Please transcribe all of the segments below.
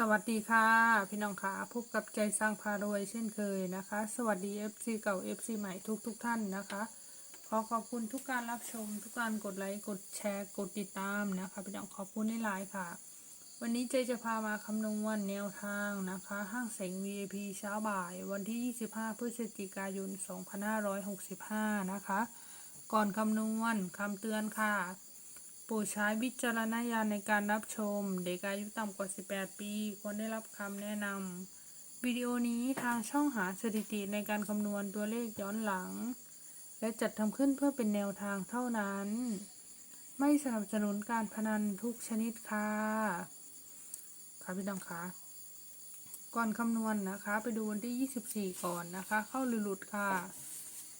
สวัสดีค่ะ พี่น้องค่ะพบกับใจสร้างพารวยเช่นเคยนะคะ สวัสดี FC เก่า FC ใหม่ทุกทุกท่านนะคะ ขอขอบคุณทุกการรับชม ทุกการกดไลค์กดแชร์กดติดตามนะคะพี่น้องขอบคุณในไลน์ค่ะ วันนี้เจจะพามาคำนวณแนวทางนะคะ ห้างเสง VIP เช้าบ่าย วันที่ 25 พฤศจิกายน 2565 นะคะ ก่อนคำนวณคำเตือนค่ะ โปรดใช้วิจารณญาณในการรับชม เด็กอายุต่ำกว่า 18 ปี ควรได้รับคำแนะนำวิดีโอนี้ทางช่องหาสถิติในการคำนวณตัวเลขย้อนหลัง และจัดทำขึ้นเพื่อเป็นแนวทางเท่านั้น ไม่สนับสนุนการพนันทุกชนิดค่ะ ค่ะพี่น้องคะก่อนคำนวณนะคะ ไปดูวันที่ 24 ก่อนนะคะ เข้าหรือหลุดค่ะ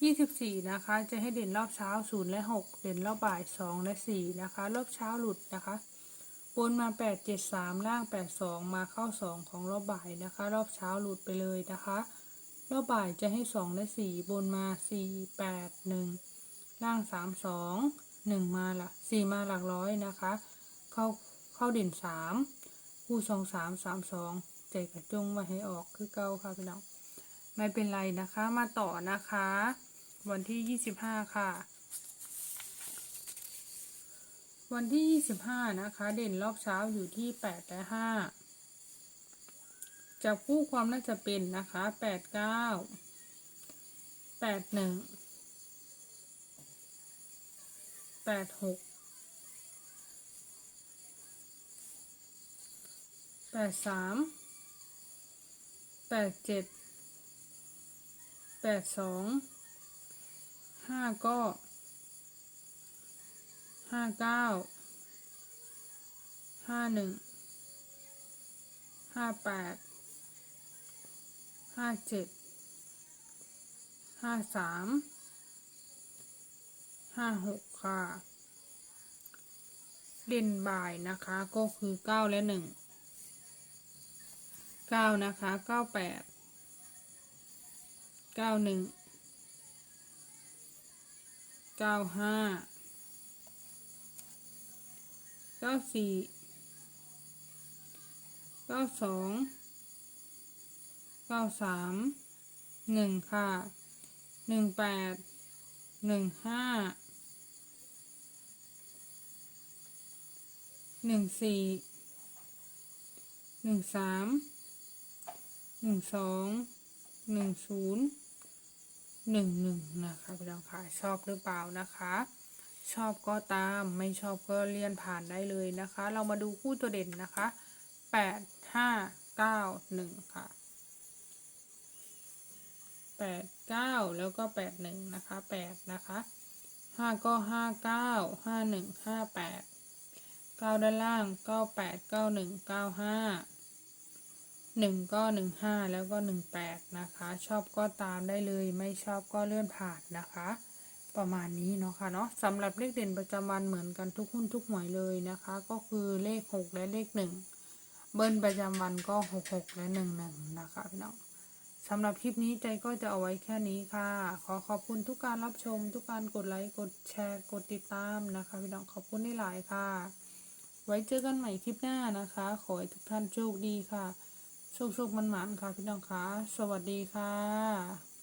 24 นะคะ จะให้เด่นรอบเช้า 0 และ 6 เด่นรอบบ่าย 2 และ 4 นะคะ รอบเช้าหลุดนะคะ บนมา 8 7 3 ล่าง 8 2 มาเข้า 2 ของรอบบ่ายนะคะ รอบเช้าหลุดไปเลยนะคะ รอบบ่ายจะให้ 2 และ 4 บนมา 4 8 1 ล่าง 3 2 1 มาละ4มาหลักร้อยนะคะ เข้าเข้าเด่น 3 คู่2 3 3 2 ใจกระจงไว้ให้ออกคือเก้าค่ะพี่น้องไม่เป็นไรนะคะมาต่อนะคะ วันที่ 25 ค่ะ วันที่ 25 นะคะ เด่นรอบเช้าอยู่ที่ 8 และ 5 จับคู่ความน่าจะเป็นนะคะ 8 9 8 1 8 6 8 3 8 7แปดสอง ห้าก็ห้าเก้าห้าหนึ่งห้าแปดห้าเจ็ดห้าสามห้าหกค่ะ เด่นบ่ายนะคะก็คือเก้าและหนึ่งเก้านะคะเก้าแปดเก้าหนึ่ง เก้าห้าเก้าสี่เก้าสองเก้าสามหนึ่งค่ะหนึ่งแปดหนึ่งห้าหนึ่งสี่หนึ่งสามหนึ่งสองหนึ่งศูนย์ หนึ่งหนึ่งนะคะพี่น้องค่ะชอบหรือเปล่านะคะ ชอบก็ตามไม่ชอบก็เลี่ยนผ่านได้เลยนะคะ เรามาดูคู่ตัวเด่นนะคะแปดห้าเก้าหนึ่งค่ะแปดเก้าแล้วก็แปดหนึ่งนะคะแปดนะคะห้าก็ห้าเก้าห้าหนึ่งห้าแปดเก้าด้านล่างเก้าแปดเก้าหนึ่งเก้าห้า หนึ่งก็หนึ่งห้าแล้วก็หนึ่งแปดนะคะ ชอบก็ตามได้เลย ไม่ชอบก็เลื่อนผ่านนะคะ ประมาณนี้เนาะค่ะเนาะสำหรับเลขเด่นประจำวันเหมือนกันทุกหุ้นทุกหวยเลยนะคะ ก็คือเลขหกและเลขหนึ่งเบิ้ลประจำวันก็หกหกและหนึ่งหนึ่งนะคะพี่น้องสำหรับคลิปนี้ใจก็จะเอาไว้แค่นี้ค่ะ ขอขอบคุณทุกการรับชม ทุกการกดไลค์ กดแชร์ กดติดตามนะคะพี่น้องขอบคุณที่หลายค่ะ ไว้เจอกันใหม่คลิปหน้านะคะ ขอให้ทุกท่านโชคดีค่ะ สุขๆมันหมันๆค่ะพี่น้องคะสวัสดีค่ะ